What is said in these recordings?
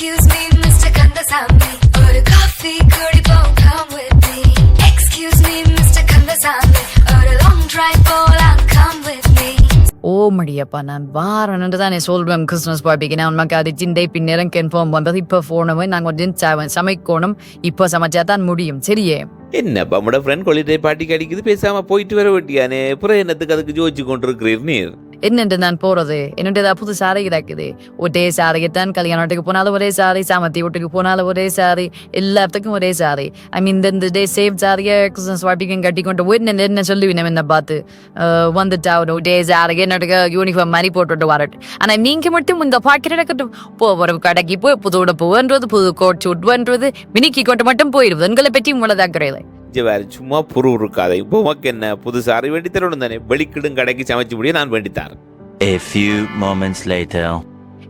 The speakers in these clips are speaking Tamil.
Excuse me, Mr. Kandasamy. ஒரு காஃபி குடிப்போம் come with me. Excuse me, Mr. Kandasamy. ஒரு long drive போலாம் come with me. ஓ மடியப்பா நான் வாரன்னு தானே சொல்வேன் கிறிஸ்மஸ் பார்ட்டிக்கு நான் உனக்கு அது சிந்தை பின்னேரம் கன்ஃபார்ம் பண்ணுறது இப்போ போனவன் நாங்கள் கொஞ்சம் சமைக்கணும் இப்போ சமைச்சா தான் முடியும் சரியே என்னப்பா நம்மட ஃப்ரெண்ட் கொலிட்டே பாட்டிக்கு அடிக்குது பேசாம போயிட்டு வர வேண்டியானே அப்புறம் என்னத்துக்கு அதுக்கு ஜோதிச்சு கொண்டிருக்கிறீர் நீர் என்னென்று நான் போறது? என்னுடைய புது சாரி கிடக்குது. ஒரே சாரியைத்தான் கல்யாணத்துக்கு போனாலும் ஒரே சாரி சாமத்தி வீட்டுக்கு போனாலும் ஒரே சாரி எல்லாத்துக்கும் ஒரே சாரி ஐ மீன் இந்த டே சேவ் சாரியை கிறிஸ்மஸ் பார்ட்டிக்கும் கட்டி கொண்டு என்ன என்ன சொல்லுவீங்க என்ன பார்த்து வந்துட்டா ஒரு டே சாரி என்னோட யூனிஃபார்ம் மாதிரி போட்டுட்டு வரட்டு. ஆனால் நீங்கள் மட்டும் இந்த பாக்கெட் எடுக்கட்டும் போ ஒரு கடைக்கு போய் புது உடப்புன்றது புது கோட் சூட்ன்றது மினிக்கி கொண்டு மட்டும் போயிடுவது உங்களை பற்றி உங்களதான் வேற சும்மா புரு இருக்காதே இப்போ உமக்கு என்ன? புது சாரி வேண்டி தரணும் தானே? வெளிக்கிடும் கடைக்கு சமைச்சு முடிய நான் வேண்டி தரேன். A few moments later.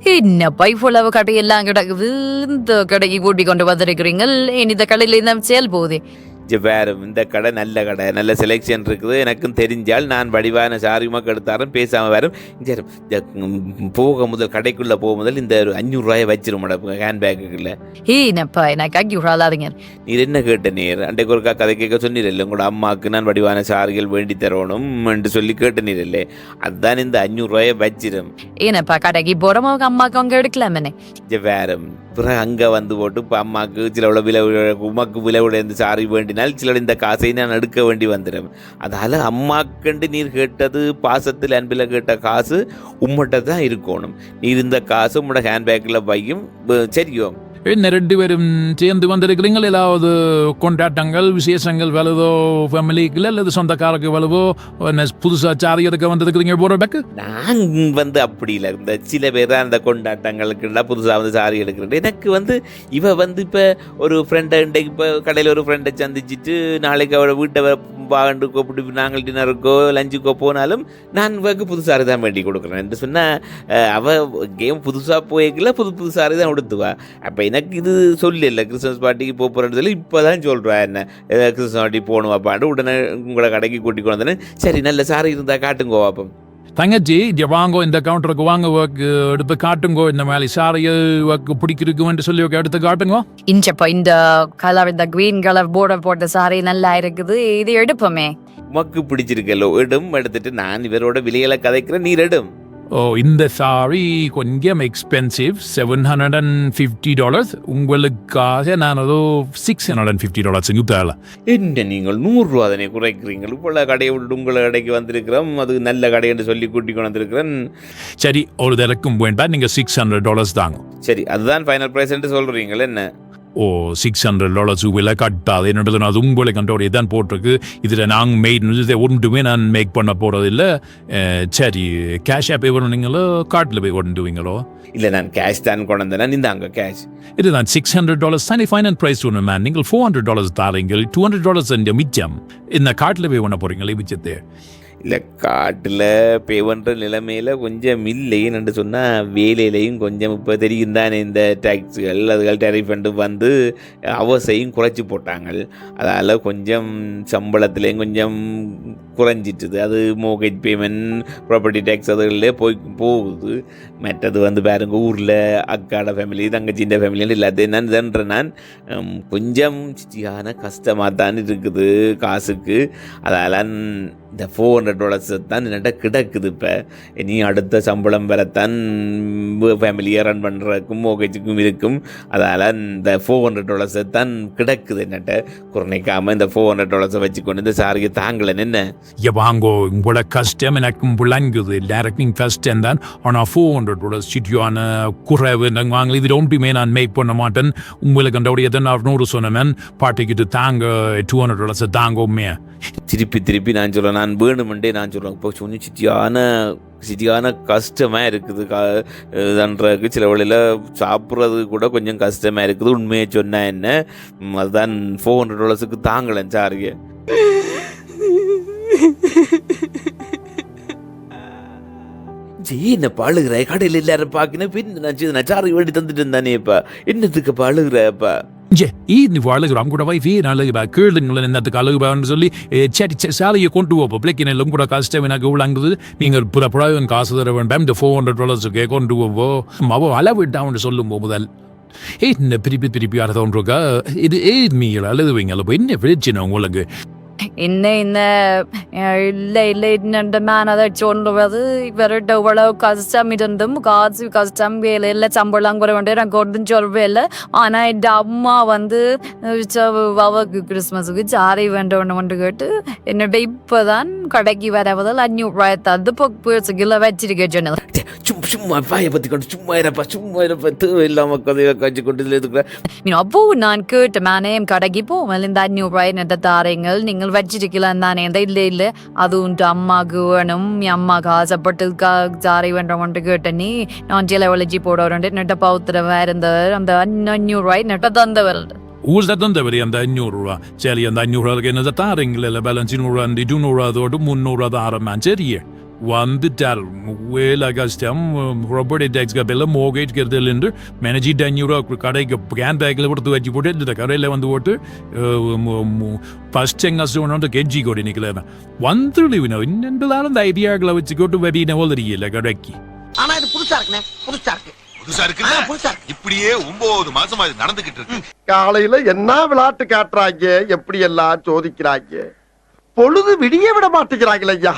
என்ன பைஃபுள்ளவ கடை எல்லாம் கிடக்குது இந்த கடைக்கு கூட்டி கொண்டு வந்திருக்கிறீங்க இனி இந்த கடையில இருந்தா சேல் போகுது? வேற இந்த கடை நல்ல கடை நல்ல செலெக்ஷன் இருக்குது. எனக்கும் தெரிஞ்சால் நான் வடிவான சாரி உமக்கு எடுத்தாரன் பேசாம வேறும் இங்க இரு, இந்த, போக முதல் கடைக்குள்ள போக முதல் இந்த ஒரு அஞ்சூறு ரூபாயை வச்சிரும் ஹேண்ட் பேக்குக்குள்ள ஹே என்னப்பா எனக்கு அக்கி விடாதீங்க நீர் என்ன கேட்ட நீர்? அன்றைக்கு ஒருக்கா கதை கேட்க சொன்னீரல்ல உங்களோட அம்மாவுக்கு நான் வடிவான சாரிகள் வேண்டி தரணும் என்று சொல்லி கேட்ட நீரல்லே. அதுதான் இந்த அஞ்சூறு ரூபாயை வச்சிரும். ஏனப்பா கடைக்கு போறோம் அவங்க அம்மாக்கு அவங்க எடுக்கலாமே வேற பிறகு அங்க வந்து போட்டு இப்போ அம்மாவுக்கு சிலவுல விலை உமக்கு விலை உடைந்த சாரி வேண்டினால் சிலர் இந்த காசை நான் எடுக்க வேண்டி வந்துடும் அதால் அம்மாக்கண்டு நீர் கேட்டது பாசத்தில் அன்பில் கேட்ட காசு உம்மட்ட தான் இருக்கணும். நீர் இந்த காசு உம்மோட ஹேண்ட்பேக்கில் வையும் சரியோ? என்ன ரெண்டு பேரும் சேர்ந்து வந்திருக்கிறீங்கள் ஏதாவது கொண்டாட்டங்கள் விசேஷங்கள் வலுதோ ஃபேமிலிக்குள்ள அல்லது சொந்தக்காரருக்கு வலுவோ என்ன புதுசாக சாரி எடுக்க வந்திருக்கிறீங்க போகிற பேக்கு நான் வந்து அப்படி இல்லை. இந்த சில பேர் தான் அந்த கொண்டாட்டங்களுக்கு புதுசாக வந்து சாரி எடுக்கிறேன் எனக்கு வந்து இவ வந்து இப்போ ஒரு ஃப்ரெண்டை இன்றைக்கு இப்போ கடையில் ஒரு ஃப்ரெண்டை சந்திச்சிட்டு நாளைக்கு அவரை வீட்டை வாண்டு கூப்பிட்டு நாங்கள் டின்னருக்கோ லஞ்சுக்கோ போனாலும் நான் இவருக்கு புது சாரி தான் வேண்டி கொடுக்குறேன். என்று சொன்னால் அவள் கேம் புதுசாக போய்க்கல புது புது சாரி தான் உடுத்துவா. அப்போ எனக்கு இது சொல்லல கிறிஸ்மஸ் பார்ட்டிக்கு போக போகிறேன்னு சொல்லி இப்போ தான் சொல்கிறா என்ன கிறிஸ்மஸ் பார்ட்டி போகணும் அப்பாண்டு உடனே உங்களை கடைக்கு கூட்டிக் கொண்டு சரி நல்ல சாரி இருந்தால் காட்டுங்கோ அப்போ தங்கச்சி இங்கே வாங்கோ இந்த கவுண்டருக்கு வாங்க எடுத்து காட்டுங்கோ இந்த மாதிரி சாரியை ஒர்க் பிடிக்கிறதுக்குன்னு சொல்லி ஒர்க் எடுத்து காட்டுங்கோ. இஞ்சப்பா இந்த கலர் இந்த கிரீன் கலர் போர்டர் போட்ட சாரி நல்லா இருக்குது இது எடுப்போமே. உமக்கு பிடிச்சிருக்கல்லோ எடும் எடுத்துட்டு நான் இவரோட விலைகளை கதைக்கிறேன் நீர் எடும். ஓ இந்த சாரி கொஞ்சம் expensive seven hundred and fifty dollars உங்களுக்காக நான் அதோ six hundred and fifty dollars தேவை என்ன நீங்கள் நூறுரூவா தானே குறைக்கிறீங்கள் இப்போ கடையை விட்டு உங்களை கடைக்கு வந்திருக்கிறோம். அது நல்ல கடை என்று சொல்லி கூட்டி கொண்டு வந்திருக்கிறேன் சரி ஒரு தரக்கும் வேண்டாம் நீங்கள் சிக்ஸ் ஹண்ட்ரட் டாலர்ஸ் தாங்க. சரி அதுதான் ஃபைனல் ப்ரைஸ் என்று சொல்கிறீங்கள் என்ன? ஓ சிக்ஸ் ஹண்ட்ரட் டாலர்ஸ் விலை கட்டாது. என்னோட அது உங்களை கண்டோடைய தான் போட்டிருக்கு. இதில் நாங்கள் மெய்ட் ஒன்றுமே நான் மேக் பண்ண போகிறதில்ல சரி கேஷ் ஆப் பண்ணீங்களோ கார்டில் போய் கொண்டுவீங்களோ? இல்லை நான் கேஷ் தான் கொண்டு வந்தேன். இந்தாங்க கேஷ் இது நான் சிக்ஸ் ஹண்ட்ரட் டாலர்ஸ் தானே ஃபைனல் ப்ரைஸ் ஒன்று மேம் நீங்கள் ஃபோர் ஹண்ட்ரட் டாலர்ஸ் தாரீங்க டூ ஹண்ட்ரட் டாலர்ஸ் இந்த மிச்சம். இந்த கார்டில் போய் பண்ண போகிறீங்களே மிச்சத்தை. இல்லை காட்டில் பே நிலைமையில் கொஞ்சம் இல்லைன்னு என்று சொன்னால் வேலையிலையும் கொஞ்சம் இப்போ தெரியும் தானே இந்த டேக்ஸுகள் அதுகள் டெரிஃப் ஃபண்டு வந்து அவசையும் குறைச்சி போட்டாங்க அதால் கொஞ்சம் சம்பளத்துலேயும் கொஞ்சம் குறைஞ்சிட்டுது. அது மோகேஜ் பேமெண்ட் ப்ராப்பர்ட்டி டேக்ஸ் அதுகளில் போய் போகுது. மற்றது வந்து பாருங்க ஊரில் அக்காட ஃபேமிலி தங்கச்சின்ற ஃபேமிலின்னு எல்லாத்தையும் நான் இதன்ற நான் கொஞ்சம் சிச்சியான கஷ்டமாக தான் இருக்குது காசுக்கு. அதால் இந்த ஃபோர் ஹண்ட்ரட் டாலர்ஸ் தான் என்னட்ட கிடக்குது இப்போ. இனி அடுத்த சம்பளம் வரத்தான் ஃபேமிலியை ரன் பண்ணுறதுக்கும் மோகேஜுக்கும் இருக்கும். அதால் இந்த ஃபோர் ஹண்ட்ரட் டாலர்ஸை தான் கிடக்குது என்னட்ட குறைக்காமல் இந்த ஃபோர் ஹண்ட்ரட் டாலர்ஸை வச்சுக்கொண்டு இந்த சாரிக்கு தாங்கலன்னு என்ன? வாங்கோ உங்களோட கஷ்டம் எனக்கும் விளங்குது. டேரக்டிங் கஷ்டம் தான். ஆனால் ஃபோர் ஹண்ட்ரட் டாலர்ஸ் சிட்டியான குறைவு நாங்கள் வாங்கல. இது ஒன்றுமே நான் மேக் பண்ண மாட்டேன். உங்களுக்கு அந்த உடைய நான் நூறு சொன்னேன் பாட்டிக்கிட்டு தாங்க டூ ஹண்ட்ரட் டாலர்ஸ் தாங்கோமே. திருப்பி திருப்பி நான் சொல்கிறேன் நான் வேணுமெண்டே நான் சொல்கிறேன் இப்போ கொஞ்சம் சிட்டியான சிட்டியான கஷ்டமாக இருக்குது. கா இதுன்றதுக்கு சில வழியில் சாப்பிட்றது கூட கொஞ்சம் கஷ்டமாக இருக்குது. உண்மையை சொன்னால் என்ன? அதுதான் ஃபோர் ஹண்ட்ரட் டாலர்ஸுக்கு தாங்கலன் சாரிய ஜி என்ன பாழுகிற? கடையில் எல்லாரும் பார்க்கணும் பின் நான் நான் சாரி வேண்டி தந்துட்டு இருந்தானே இப்போ என்னத்துக்கு பாழுகிறப்பா ஜே ஈ நீ அழுகுறான் கூட வைஃபே அழுகுபா கேளுங்களேன் என்னத்துக்கு அழுகுபான்னு சொல்லி சரி சரி, சாலையை கொண்டு போ பப்ளிக் எல்லாம் கூட கஷ்டம் எனக்கு விளங்குது புற புறாவின் காசு தர வேண்டாம் இந்த ஃபோர் ஹண்ட்ரட் டாலர்ஸுக்கு கொண்டு போவோ அவ அளவிட்டான்னு சொல்லும் முதல் என்ன பிரிப்பி பிரிப்பி அர்த்தம் தோன்றுக்கா இது ஏ மீள் அழுதுவீங்களா என்ன பிரச்சனை உங்களுக்கு என்ன இந்த அஹ், இல்லை இல்லை என்னென்ற மேன் அதை சொல்லுவது இவர்கிட்ட இவ்வளவு கஷ்டம் இருந்தும் காசு கஷ்டம் வேலை இல்லை சம்பளம் கூட வேண்டிய நான் கொண்டு சொல்லவே இல்லை ஆனால் என் அம்மா வந்து அஹ், ச- அவக்கு கிறிஸ்மஸுக்கு சாரி வேண்டவன்னு கேட்டு என்னோட இப்போதான் கடைக்கு வரவதில் அஞ்சூறுரூவாய் தந்து பேசுகில வச்சிருக்கேன் சொன்னது சும்மா பாயை பற்றி கொண்டு சும்மா இருப்பா சும்மா இருப்பா. தேவையில்லாமல் கதையை காய்ச்சி கொண்டு இதில் இருக்கிற மீன் அப்போ நான் கேட்ட மேனே என் கடைக்கு போமல் இந்த அஞ்சூறுரூவாய் நெட்ட தாரீங்கள் நீங்கள் வச்சிருக்கலாம் தானே? இந்த இல்லை இல்லை. அது உண்டு அம்மாவுக்கு வேணும் என் அம்மாவுக்கு ஆசைப்பட்டு கா சாரி வேண்டவன்ட்டு கேட்ட நீ நான் ஜிலவழிச்சி போட நெட்ட பௌத்திரவா இருந்தவர் அந்த அஞ்சூறுரூவாய் நெட்ட தந்தவர். ஊர்ல தந்தவரி? அந்த அஞ்சூறு ரூபா. சரி அந்த அஞ்சூறு ரூபாய்க்கு என்ன தாரீங்களா பேலன்ஸ் நூறு அந்த இருநூறு அதோடு முந்நூறு தாரமான் சரியே வந்துட்டார் வேலை கஷ்டம் ப்ராப்பர்ட்டி டேக்ஸ் கப்பில் மோகேஜ் கருதல் மேனேஜிட்டு அஞ்சூறுவா கடைக்கு கேன் பேக்கில் கொடுத்து வச்சு போட்டு இந்த கடையில் வந்து போட்டு ஃபர்ஸ்ட் எங்க வந்து கெஞ்சி கொடி நிற்கல வந்துடு இன்னென்றதாலும் இந்த ஐடியாக்களை வச்சுக்கோட்டு வெறியின போதிரியில்ல கடைக்கு ஆனா இது புதுசா இருக்குண்ணே புதுசா இருக்கு. புதுசா இருக்கு. இப்படியே ஒன்பது மாசமா இது நடந்துகிட்டு இருக்கு. காலையில என்ன விளையாட்டு காட்டுறாங்க எப்படி எல்லாம் சோதிக்கிறாங்க? பொழுது விடிய விட மாட்டேங்கிறாங்களே ஐயா.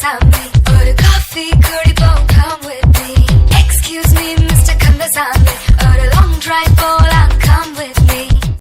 사람들 Order coffee, girl, you won't come with